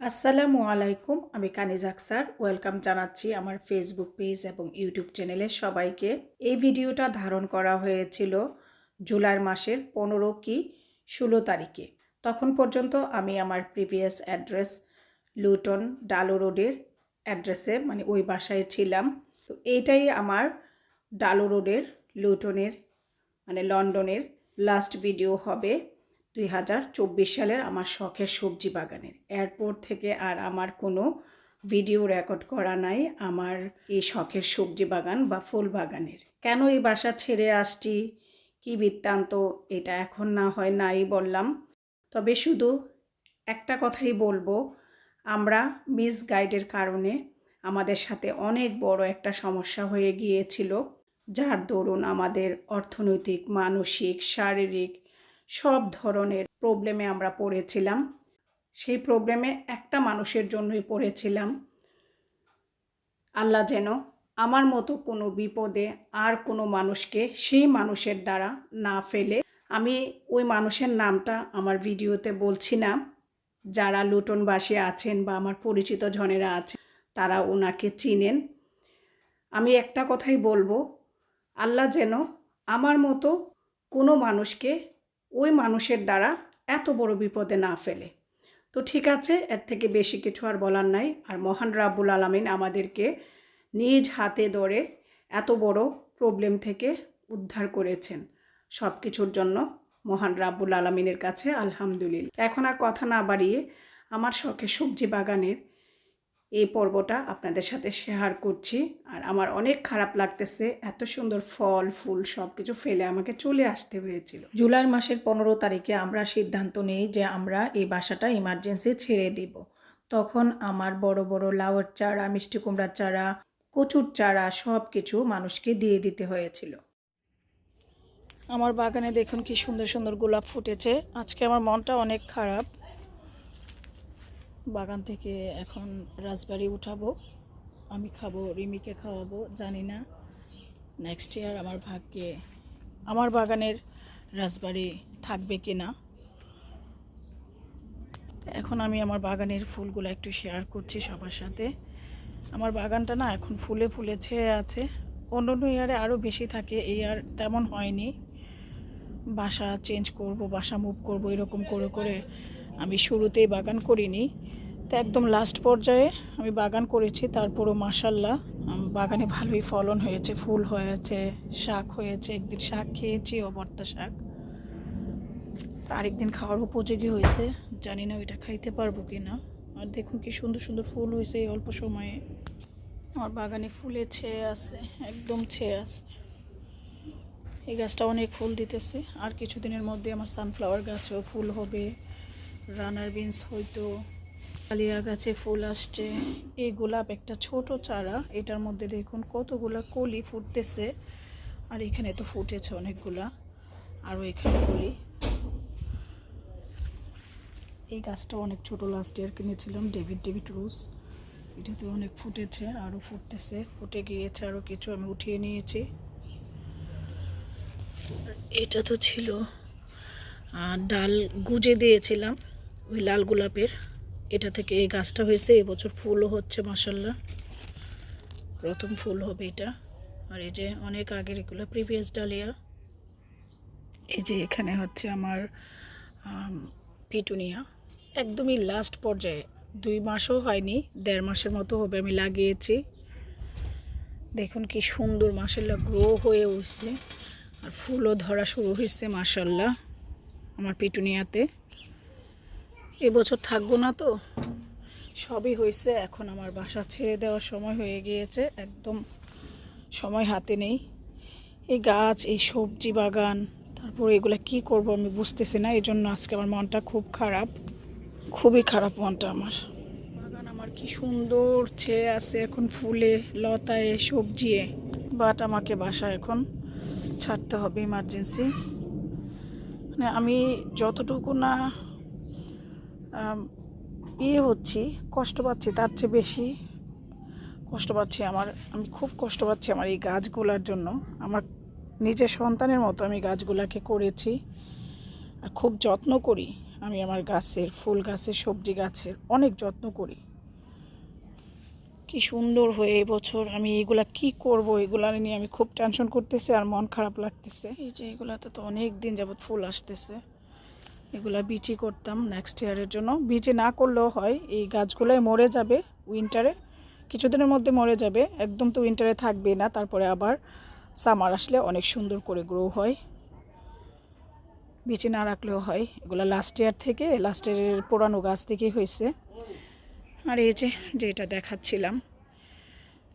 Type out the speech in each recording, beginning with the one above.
আসসালামু আলাইকুম, আমি কানিজ আক্সার। ওয়েলকাম জানাচ্ছি আমার ফেসবুক পেজ এবং ইউটিউব চ্যানেলে সবাইকে। এই ভিডিওটা ধারণ করা হয়েছিল জুলাই মাসের পনেরো কি ষোলো তারিখে। তখন পর্যন্ত আমি আমার প্রিভিয়াস অ্যাড্রেস লুটন ডালো রোডের অ্যাড্রেসে মানে ওই বাসায় ছিলাম। তো এইটাই আমার ডালো রোডের, লুটনের মানে লন্ডনের লাস্ট ভিডিও হবে। দুই হাজার চব্বিশ সালের আমার শখের সবজি বাগানের। এরপর থেকে আর আমার কোনো ভিডিও রেকর্ড করা নাই আমার এই শখের সবজি বাগান বা ফুল বাগানের। কেন এই বাসা ছেড়ে আসছি? কি বৃত্তান্ত? এটা এখন না হয় নাই বললাম। তবে শুধু একটা কথাই বলব, আমরা মিস গাইডের কারণে আমাদের সাথে অনেক বড় একটা সমস্যা হয়ে গিয়েছিল, যার দরুন আমাদের অর্থনৈতিক, মানসিক, শারীরিক সব ধরনের প্রবলেমে আমরা পড়েছিলাম। সেই প্রবলেমে একটা মানুষের জন্যই পড়েছিলাম। আল্লাহ যেন আমার মতো কোনো বিপদে আর কোনো মানুষকে সেই মানুষের দ্বারা না ফেলে। আমি ওই মানুষের নামটা আমার ভিডিওতে বলছি না। যারা লুটনবাসী আছেন বা আমার পরিচিত জনেরা আছেন তারা ওনাকে চিনেন। আমি একটা কথাই বলব, আল্লাহ যেন আমার মতো কোনো মানুষকে ওই মানুষের দ্বারা এত বড় বিপদে না ফেলে। তো ঠিক আছে, এর থেকে বেশি কিছু আর বলার নাই। আর মহান রাব্বুল আলমিন আমাদেরকে নিজ হাতে ধরে এত বড় প্রবলেম থেকে উদ্ধার করেছেন। সব কিছুর জন্য মহান রাব্বুল আলমিনের কাছে আলহামদুলিল্লাহ। এখন আর কথা না বাড়িয়ে আমার শখে সবজি বাগানের এই পর্বটা আপনাদের সাথে শেয়ার করছি। আর আমার অনেক খারাপ লাগতেছে, এত সুন্দর ফল, ফুল সব কিছু ফেলে আমাকে চলে আসতে হয়েছিল। জুলাই মাসের পনেরো তারিখে আমরা সিদ্ধান্ত নিই যে আমরা এই বাসাটা ইমার্জেন্সি ছেড়ে দিব। তখন আমার বড় বড় লাউর চারা, মিষ্টি কুমড়ার চারা, কচুর চারা সব কিছু মানুষকে দিয়ে দিতে হয়েছিল। আমার বাগানে দেখুন কি সুন্দর সুন্দর গোলাপ ফুটেছে। আজকে আমার মনটা অনেক খারাপ। বাগান থেকে এখন রাজবাড়ি উঠাবো। আমি খাব, রিমিকে খাওয়াবো, জানি না। নেক্সট ইয়ার আমার ভাগ্যে আমার বাগানের রাজবাড়ি থাকবে কি না এখন আমি আমার বাগানের ফুলগুলো একটু শেয়ার করছি সবার সাথে। আমার বাগানটা না এখন ফুলে ফুলে ছেয়ে আছে। অন্য অন্য ইয়ারে আরও বেশি থাকে, এই আর তেমন হয়নি। বাসা চেঞ্জ করব, বাসা মুভ করব, এরকম করে করে আমি শুরুতেই বাগান করিনি, তো একদম লাস্ট পর্যায়ে আমি বাগান করেছি, তারপরও মাসাল্লাহ বাগানে ভালোই ফলন হয়েছে, ফুল হয়েছে, শাক হয়েছে, একদিন শাক খেয়েছি অবর্তা শাক। আরেকদিন খাওয়ার উপযোগী হয়েছে, জানি না ওইটা খাইতে পারব কি না আর দেখুন কি সুন্দর সুন্দর ফুল হয়েছে এই অল্প সময়ে। আমার বাগানে ফুলে ছেয়ে আছে, একদম ছেয়ে আছে। এই গাছটা অনেক ফুল দিতেছে, আর কিছুদিনের মধ্যে আমার সানফ্লাওয়ার গাছেও ফুল হবে। রানার বিনস হয়তো কালিয়া গাছে ফুল আসছে। এই গোলাপ একটা ছোট চারা। এটার মধ্যে দেখুন কতগুলা কলি ফুটতেছে। আর এখানে তো ফুটেছে অনেকগুলা। আরও এখানে কলি। এই গাছটা অনেক ছোট লাস্ট ইয়ার কিনেছিলাম ডেভিড ডেভিড রোজ এটাতে অনেক ফুটেছে, আরও ফুটতেছে। ফুটে গিয়েছে আরও কিছু, আমি উঠিয়ে নিয়েছি। এটা তো ছিল ডাল গুজে দিয়েছিলাম। ওই লাল গোলাপের। এটা থেকে এই গাছটা হয়েছে এবছর ফুলও হচ্ছে মাসাল্লাহ প্রথম ফুল হবে এটা। আর এই যে অনেক আগের এগুলো প্রিভিয়াস ডালিয়া। এই যে এখানে হচ্ছে আমার পিটুনিয়া। একদমই লাস্ট পর্যায়ে। দুই মাসও হয়নি, দেড় মাসের মতো হবে, আমি লাগিয়েছি। দেখুন কি সুন্দর মাসাল্লাহ গ্রো হয়ে উঠছে। আর ফুলও ধরা শুরু হয়েছে মাসাল্লাহ আমার পিটুনিয়াতে। এবছর থাকব না তো। সবই হয়েছে, এখন আমার বাসা ছেড়ে দেওয়ার সময় হয়ে গিয়েছে, একদম সময় হাতে নেই। এই গাছ, এই সবজি বাগান, তারপর এগুলো কি করব আমি বুঝতেছি না এই জন্য আজকে আমার মনটা খুব খারাপ। খুবই খারাপ মনটা আমার। বাগান আমার কি সুন্দর ছেয়ে আছে এখন ফুলে, লতায়, সবজিয়ে। বাট আমাকে বাসা এখন ছাড়তে হবে ইমার্জেন্সি মানে আমি যতটুকু না ইয়ে হচ্ছি, কষ্ট পাচ্ছি, তার চেয়ে বেশি কষ্ট পাচ্ছি আমার, আমি খুব কষ্ট পাচ্ছি আমার এই গাছগুলার জন্য। আমার নিজের সন্তানের মতো আমি গাছগুলাকে করেছি আর খুব যত্ন করি আমি আমার গাছের, ফুল গাছের, সবজি গাছের, অনেক যত্ন করি। কি সুন্দর হয়ে এবছর আমি এগুলা কি করব, এগুলা নিয়ে আমি খুব টেনশন করতেছি আর মন খারাপ লাগতেছে। এই যে এগুলাতে তো অনেক দিন যাবত ফুল আসতেছে। এগুলা বিচি করতাম নেক্সট ইয়ারের জন্য। বিচি না করলেও হয়, এই গাছগুলোই মরে যাবে উইন্টারে কিছুদিনের মধ্যে মরে যাবে, একদম তো উইন্টারে থাকবে না, তারপরে আবার সামার আসলে অনেক সুন্দর করে গ্রো হয়। বিচি না রাখলেও হয়, এগুলো লাস্ট ইয়ার থেকে লাস্ট ইয়ারের পুরানো গাছ থেকেই হয়েছে। আর এই যে, যেটা দেখাচ্ছিলাম,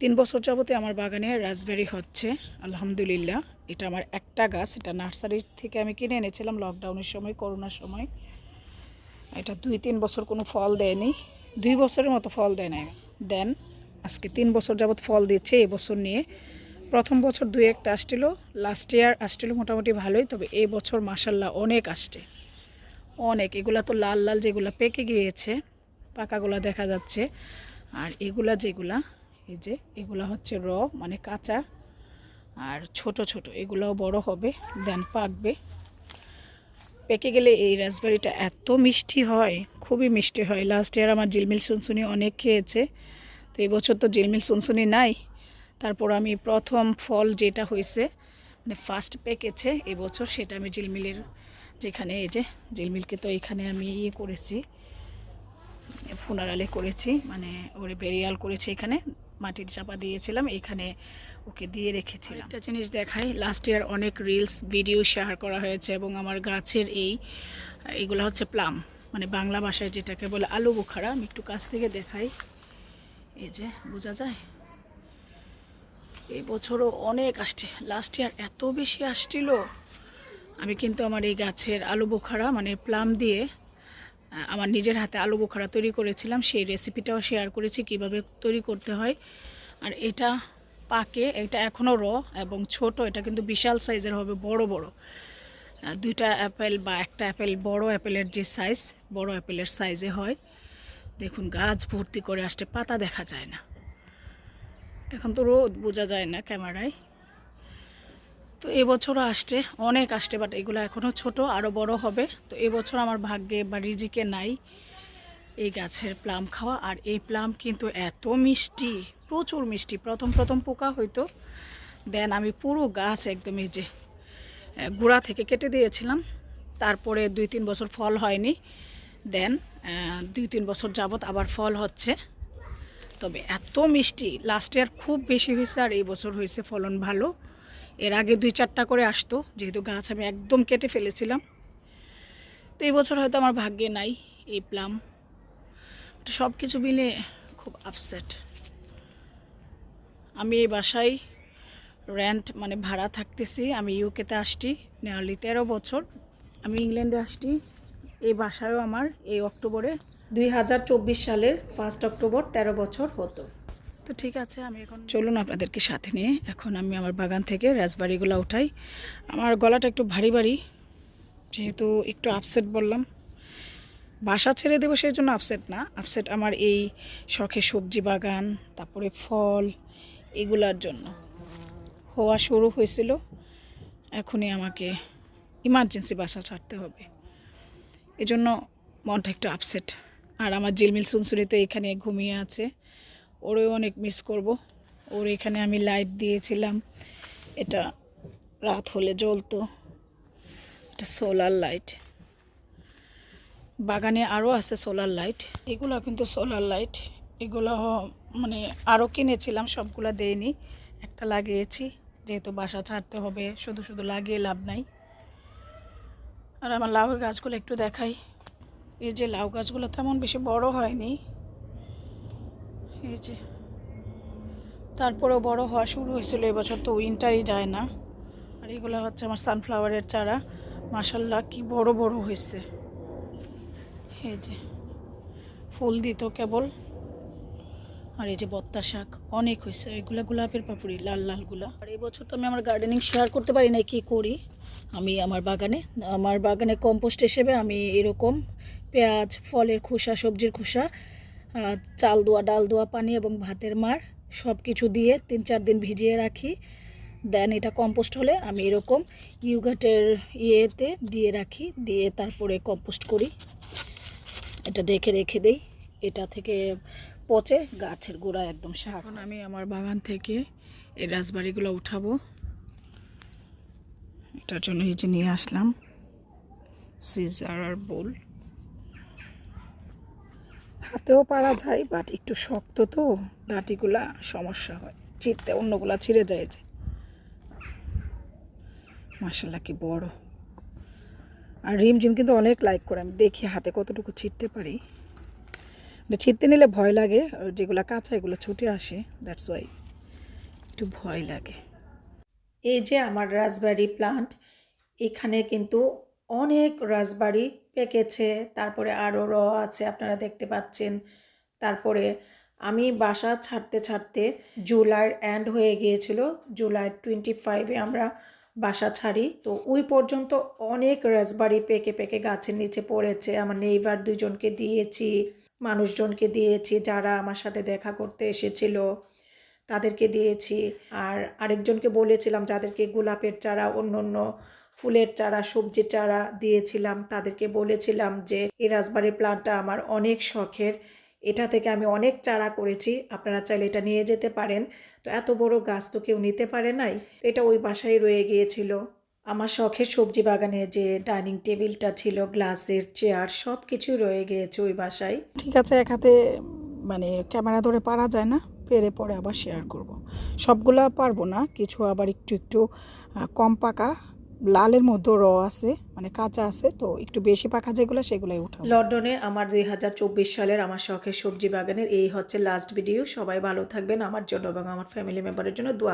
তিন বছর যাবতে আমার বাগানে রাজবেরি হচ্ছে, আলহামদুলিল্লাহ। এটা আমার একটা গাছ, এটা নার্সারি থেকে আমি কিনে এনেছিলাম লকডাউনের সময় করোনার সময়। এটা দুই, তিন বছর কোনো ফল দেয়নি। দুই বছরের মতো ফল দেয় না দেন আজকে তিন বছর যাবত ফল দিচ্ছে এই বছর নিয়ে। প্রথম বছর দুই একটা আসছিল লাস্ট ইয়ার আসছিল মোটামুটি ভালোই, তবে এই বছর মাসাল্লাহ অনেক আসছে। অনেক, এগুলা তো লাল লাল যেগুলো পেকে গিয়েছে, পাকাগুলা দেখা যাচ্ছে। আর এগুলা যেগুলা, এই যে, এগুলা হচ্ছে র মানে কাঁচা আর ছোট ছোট, এগুলাও বড় হবে, দেন পাকবে। পেকে গেলে এই রাসবেরিটা এত মিষ্টি হয়, খুবই মিষ্টি হয়। লাস্ট ইয়ার আমার ঝিলমিল সুনসুনি অনেক খেয়েছে, তো এবছর তো ঝিলমিল সুনসুনি নাই। তারপর আমি প্রথম ফল যেটা হয়েছে মানে ফার্স্ট পেকেছে, এবছর সেটা আমি ঝিলমিলের যেখানে, এই যে ঝিলমিলকে তো এখানে আমি ইয়ে করেছি ফুনারালে করেছি মানে ওরে বেরিয়াল করেছি এখানে, মাটির চাপা দিয়েছিলাম, এখানে ওকে দিয়ে রেখেছিলাম। একটা জিনিস দেখাই লাস্ট ইয়ার অনেক রিলস ভিডিও শেয়ার করা হয়েছে এবং আমার গাছের এই, এগুলো হচ্ছে প্লাম মানে বাংলা ভাষায় যেটাকে বলে আলু বোখারা। আমি একটু কাছ থেকে দেখাই। এই যে, বোঝা যায়? এই বছরও অনেক আসছে। লাস্ট ইয়ার এত বেশি আসছিল। আমি কিন্তু আমার এই গাছের আলু বোখারা মানে প্লাম দিয়ে আমার নিজের হাতে আলু বোখারা তৈরি করেছিলাম। সেই রেসিপিটাও শেয়ার করেছি কীভাবে তৈরি করতে হয়। আর এটা পাকে, এটা এখনও র এবং ছোট, এটা কিন্তু বিশাল সাইজের হবে, বড় বড়। দুইটা অ্যাপেল বা একটা অ্যাপেল বড় অ্যাপেলের যে সাইজ, বড় অ্যাপেলের সাইজে হয়। দেখুন, গাছ ভর্তি করে আসতে পাতা দেখা যায় না। এখন তো রোদ, বোঝা যায় না ক্যামেরায়। তো এবছরও আসছে, অনেক আসছে বাট এগুলো এখনও ছোট আরও বড় হবে। তো এবছর আমার ভাগ্যে বা রিজিকে নাই এই গাছের প্লাম খাওয়া, আর এই প্লাম কিন্তু এত মিষ্টি। প্রচুর মিষ্টি। প্রথম প্রথম পোকা হইতো দেন আমি পুরো গাছ একদম এই যে গোড়া থেকে কেটে দিয়েছিলাম। তারপরে দুই, তিন বছর ফল হয়নি। দেন দুই, তিন বছর যাবত আবার ফল হচ্ছে। তবে এত মিষ্টি। লাস্ট ইয়ার খুব বেশি হয়েছে আর এই বছর হয়েছে ফলন ভালো। এর আগে দুই, চারটা করে আসতো। যেহেতু গাছ আমি একদম কেটে ফেলেছিলাম। তো এই বছর হয়তো আমার ভাগ্যে নাই এই প্লাম সব কিছু মিলে খুব আপসেট আমি এই বাসায় রেন্ট মানে ভাড়া থাকতেছি। আমি ইউকেতে আসছি নেয়ারলি তেরো বছর। আমি ইংল্যান্ডে আসছি। এই বাসায়ও আমার এই অক্টোবরে দুই হাজার চব্বিশ সালের ফার্স্ট অক্টোবর তেরো বছর হতো। তো ঠিক আছে আমি এখন চলুন আপনাদেরকে সাথে নিয়ে এখন আমি আমার বাগান থেকে রাজবাড়িগুলো উঠাই। আমার গলাটা একটু ভারী ভারী যেহেতু একটু আপসেট বললাম। বাসা ছেড়ে দেবো সেই জন্য আপসেট না। আপসেট আমার এই শখে সবজি বাগান তারপরে ফল এগুলার জন্য। হওয়া শুরু হয়েছিল, এখনই আমাকে ইমার্জেন্সি বাসা ছাড়তে হবে। এজন্য মনটা একটু আপসেট আর আমার জিলমিল সুনসুরি তো এখানে ঘুমিয়ে আছে, ওরেও অনেক মিস করব। ওর এখানে আমি লাইট দিয়েছিলাম, এটা রাত হলে জ্বলতো এটা সোলার লাইট বাগানে আরও আছে সোলার লাইট এগুলো কিন্তু সোলার লাইট এগুলো মানে আরও কিনেছিলাম, সবগুলো দেয়নি একটা লাগিয়েছি, যেহেতু বাসা ছাড়তে হবে, শুধু শুধু লাগিয়ে লাভ নাই। আর আমার লাউয়ের গাছগুলো একটু দেখাই। এই যে লাউ গাছগুলো তেমন বেশি বড় হয়নি। এই যে, তারপরেও বড় হওয়া শুরু হয়েছিল এবছর তো উইন্টারই যায় না। আর এগুলো হচ্ছে আমার সানফ্লাওয়ারের চারা। মাসাল্লাহ কি বড় বড় হয়েছে। এই যে, ফুল দিত কেবল। আর এই যে বত্তা শাক, অনেক হয়েছে। এগুলো গোলাপের পাপড়ি, লাল লালগুলা আর এই বছর তো আমি আমার গার্ডেনিং শেয়ার করতে পারি না কি করি? আমি আমার বাগানে আমার বাগানে কম্পোস্ট হিসেবে আমি এরকম পেঁয়াজ, ফলের খোসা, সবজির খোসা চাল দোয়া, ডাল দোয়া, পানি এবং ভাতের মার সব কিছু দিয়ে তিন চার দিন ভিজিয়ে রাখি। দেন এটা কম্পোস্ট হলে আমি এরকম ইউগাটের ইয়েতে দিয়ে রাখি, দিয়ে তারপরে কম্পোস্ট করি। এটা ডেকে রেখে দেই। এটা থেকে পচে গাছের গোড়া একদম শাক। এখন আমি আমার বাগান থেকে এই রাজবাড়িগুলো উঠাবো। এটার জন্য এই যে নিয়ে আসলাম সিজার আর বোল। হাতেও পারা যায়, বাট একটু শক্ত তো ডাটিগুলা সমস্যা হয়। চিরতে অন্যগুলা ছিঁড়ে যায় যে। মার্শাল্লাহ কি বড়। আর রিম রিমঝিম কিন্তু অনেক লাইক করে, আমি দেখি হাতে কতটুকু ছিঁড়তে পারি। এটা ছিঁড়তে নিলে ভয় লাগে যেগুলো কাঁচা এগুলো ছুটে আসে দ্যাটস ওয়াই একটু ভয় লাগে। এই যে আমার রাজবাড়ি প্লান্ট এখানে কিন্তু অনেক রাজবাড়ি পেকেছে, তারপরে আরও র আছে, আপনারা দেখতে পাচ্ছেন। তারপরে আমি বাসা ছাড়তে ছাড়তে জুলাইয়ের এন্ড হয়ে গিয়েছিল, জুলাই টোয়েন্টি ফাইভে আমরা বাসা ছাড়ি। তো ওই পর্যন্ত অনেক রাজবাড়ি পেকে পেকে গাছের নিচে পড়েছে, আমার নেইবার দুজনকে দিয়েছি। মানুষজনকে দিয়েছি যারা আমার সাথে দেখা করতে এসেছিল, তাদেরকে দিয়েছি। আর আরেকজনকে বলেছিলাম যাদেরকে গোলাপের চারা অন্য অন্য ফুলের চারা সবজির চারা দিয়েছিলাম, তাদেরকে বলেছিলাম যে এই রাজবাড়ির প্লান্টটা আমার অনেক শখের, এটা থেকে আমি অনেক চারা করেছি, আপনারা চাইলে এটা নিয়ে যেতে পারেন। তো এত বড় গাছ তো কেউ নিতে পারে নাই, এটা ওই বাসায় রয়ে গিয়েছিল। আমার শখের সবজি বাগানে যে ডাইনিং টেবিলটা ছিল গ্লাসের চেয়ার সব কিছুই রয়ে গিয়েছে ওই বাসায়। ঠিক আছে এক হাতে মানে ক্যামেরা ধরে পারা যায় না পেরে পরে আবার শেয়ার করব। সবগুলা পারব না কিছু আবার একটু একটু কম পাকা লালের মধ্যে র আছে মানে কাঁচা আছে তো একটু বেশি পাকা যেগুলো সেগুলোই উঠাবো। লন্ডনে আমার দুই হাজার চব্বিশ সালের আমার শখের সবজি বাগানের এই হচ্ছে লাস্ট ভিডিও সবাই ভালো থাকবেন আমার জন্য এবং আমার ফ্যামিলি মেম্বারের জন্য দোয়া